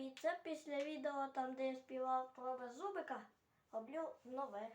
привіт! Це після відео там, де я співав клава зубика, роблю нове.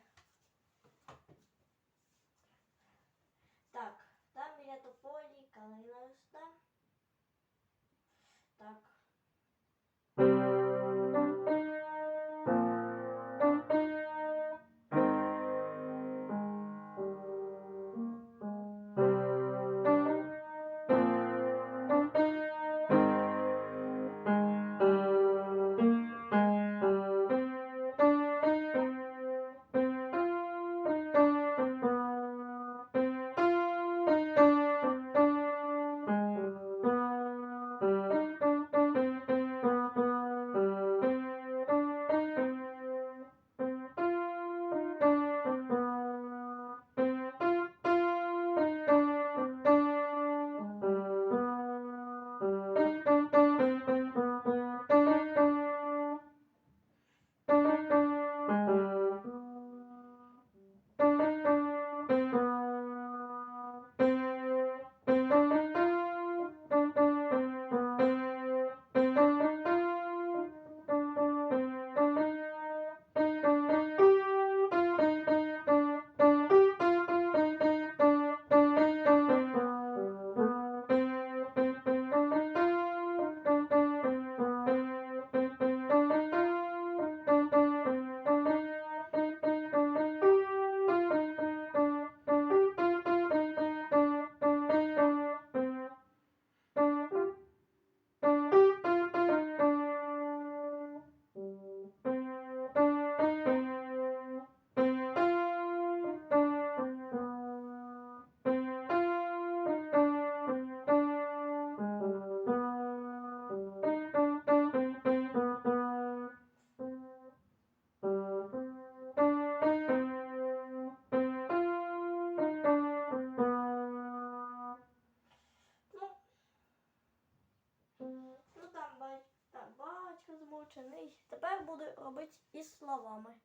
Батько змучений. Тепер буду робити із словами.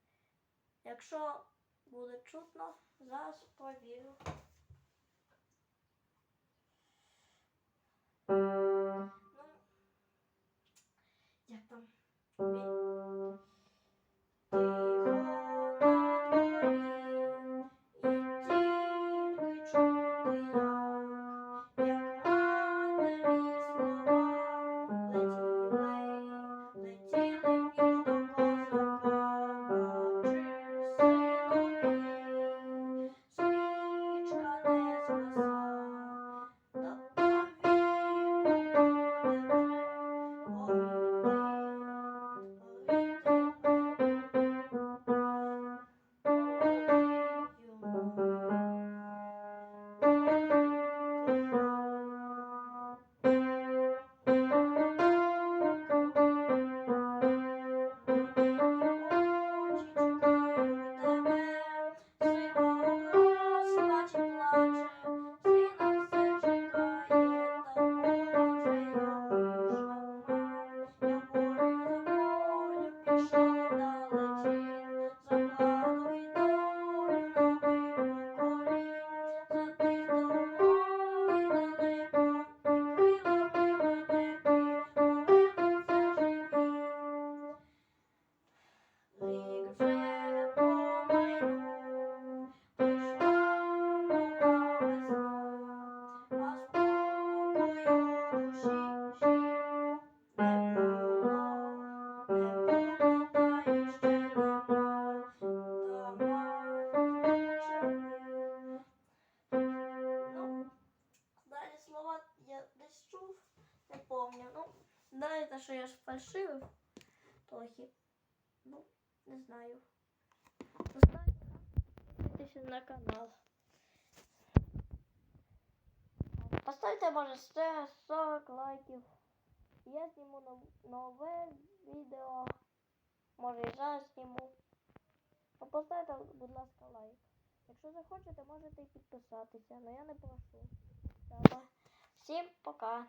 Якщо буде чутно, зараз провірю. Ну, як там? Thank. Знаєте, що я ж фальшивив. Ну, не знаю. Поставте на канал. Поставте, може, ще 40 лайків. Я зніму нов- нове відео. Може і зараз зніму. Поставте, будь ласка, лайк. Якщо захочете, можете і підписатися, але я не прошу. Всім пока.